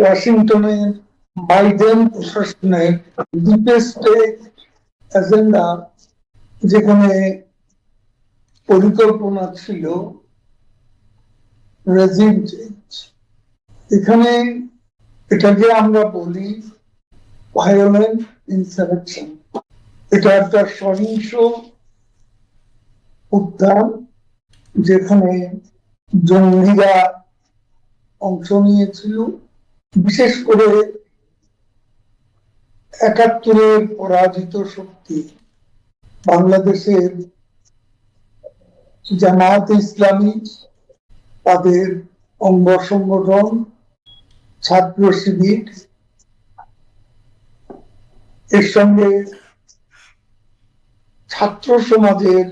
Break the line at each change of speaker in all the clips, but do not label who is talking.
ওয়াশিংটনের বাইডেন প্রশাসনের deepest agenda যেখানে পরিকল্পনা ছিল রেজিম চেঞ্জ এখানে এটাকে আমরা বলি ভায়োলেন্ট ইনসারেকশন এটা একটা সহিংস উত্থান যেখানে জঙ্গিরা অংশ নিয়েছিল। বিশেষ করে একাত্তরের পরাজিত শক্তি বাংলাদেশের জামাত ইসলামী, তাদের অঙ্গ সংগঠন, ছাত্র শিবির, এর সঙ্গে ছাত্র সমাজের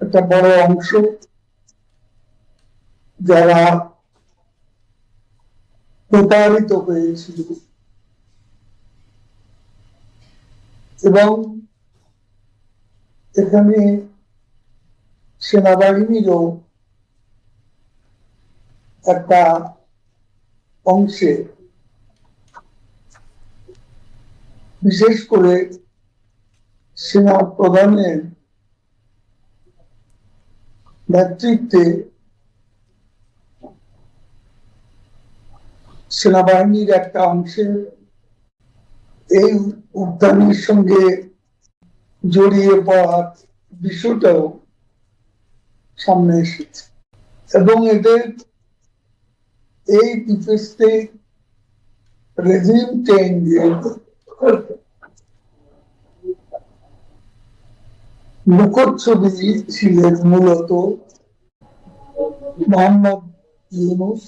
একটা বড় অংশ যারা প্রতারিত হয়েছিল এবং এখানে সেনাবাহিনীরও একটা অংশে বিশেষ করে সেনা প্রধানের নেতৃত্বে সেনাবাহিনীর একটা অংশের এই উদ্যানের সঙ্গে জড়িয়ে পড়ার বিষয়টাও সামনে এসেছে। এবং এদের এই ডিফেন্সে রেজিম চেঞ্জের মুখচ্ছবি ছিলেন মূলত মোহাম্মদ ইউনুস।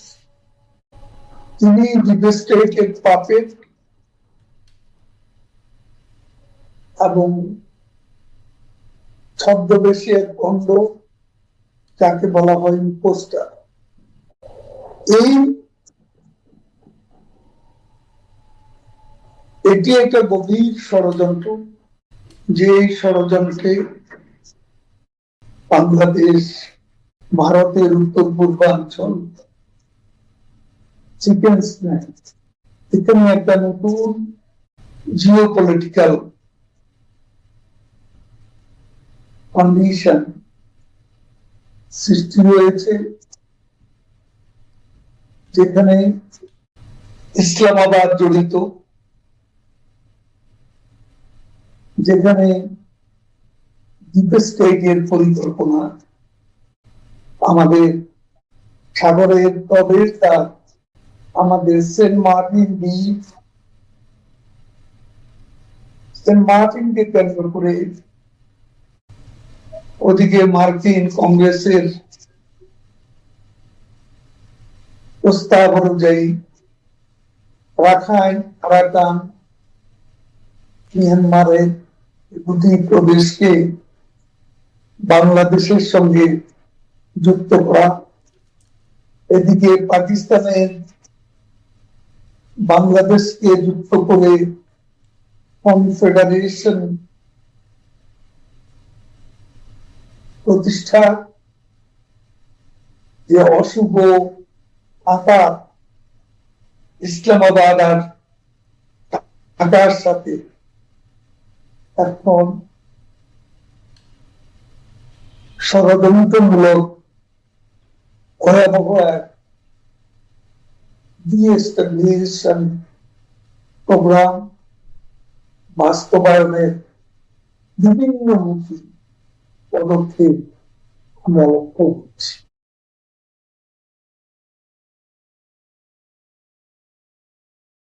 তিনি ডিভেস্টেটেড পাপেট এবং ছদ্মবেশী এক গণ্ড যাকে বলা হয় পোস্টার এই এটি একটা গভীর ষড়যন্ত্র, যে এই ষড়যন্ত্রে বাংলাদেশ, ভারতের উত্তর পূর্বাঞ্চল চিকেন স্ন্যাক এখানে একটা নতুন জিও পলিটিক্যাল কন্ডিশন সৃষ্টি হয়েছে যেখানে ইসলামাবাদ জড়িত, যেখানে ডিপ স্টেটের পরিকল্পনা আমাদের সাগরের প্রবেশ দ্বার আমাদের সেন্ট মার্টিন দ্বীপ সেন্ট মার্টিনকে কেন্দ্র করে ওদিকে মার্কিন কংগ্রেসের প্রস্তাব অনুযায়ী রাখাইন আরাকান মিয়ানমারের দুটি প্রদেশকে বাংলাদেশের সঙ্গে যুক্ত করা। এদিকে পাকিস্তানের বাংলাদেশকে যুক্ত করে কনফেডারেশন প্রতিষ্ঠা যে অশুভ আকার ইসলামাবাদ আর ঢাকার সাথে এখন ষড়যন্ত্রমূলক ভয়াবহ এক ডিএস্টাবলিশন প্রোগ্রাম বাস্তবায়নের বিভিন্ন মুখী পদক্ষেপ আমরা লক্ষ্য করছি